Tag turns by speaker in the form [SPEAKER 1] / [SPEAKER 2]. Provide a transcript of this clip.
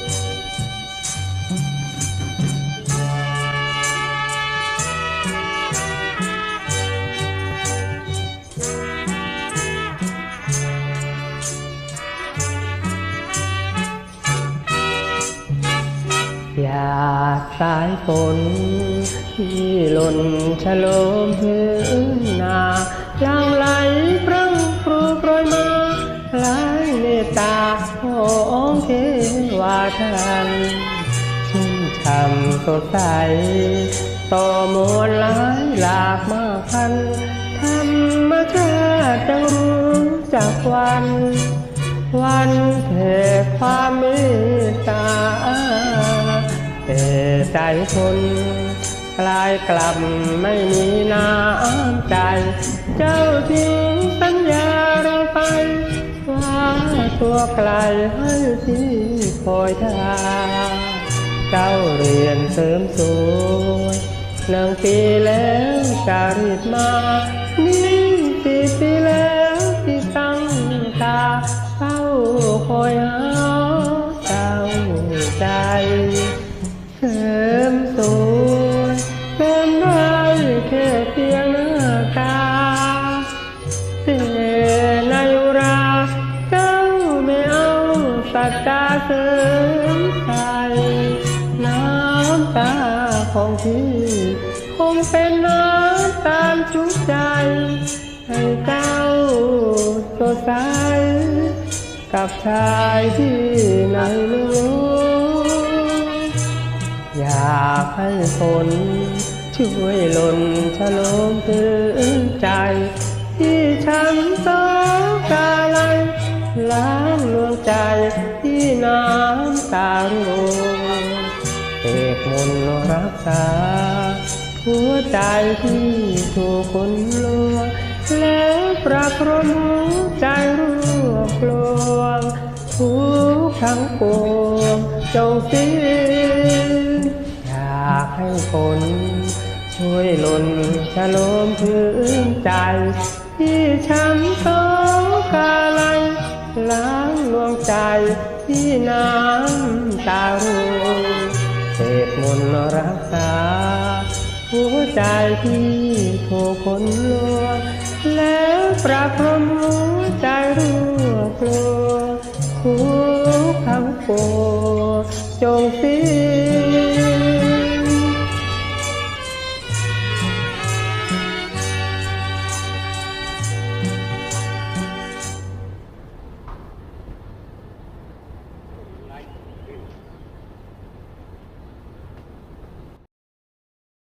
[SPEAKER 1] อยากสายฝนที่หล่นฉลมพื้นนาลางไหล วาทันชุ่มช่ำสดใส ต่อมวลหลายหลากมากพันธรรมชาติจังรู้จักวัน วันแห่ความเมตตาแต่ใจคนกลายกลับไม่มีน้ำใจ เจ้าทิ้งสัญญา ตัวไกลให้ที่คอยทาเจ้าเรียนเสริมสวยหนึ่งปีแล้วจะรีบมา นี่สี่ปีแล้วที่ตั้งตาเฝ้าคอยหาเจ้าใจเสริมสวยเสริมได้แค่เสัจจาเสริมใสน้ำตาของพี่คงเป็นน้ำตาจุกใจ ให้เจ้าสดใสกับชายที่ไหนไม่รู้อยากให้ฝนช่วยหล่นฉโลมพื้น ใจที่น้ำตาร่วงเอกมนรักษา หัวใจที่ถูกคนลวงแล้วประพรมหัวใจรวบรวมทุกทั้งปวงจงสิ้นอยากให้ฝนช่วยหล่นชะโลมพื้นใจ ที่ฉันต้องการอะไร ล้างดวงใจที่น้ำตาร่วงเศษมนต์รักษา หัวใจที่ถูกคนลวงแล้วประพรมหัวใจรวบรวมทุกคำโปรดจงสิ้น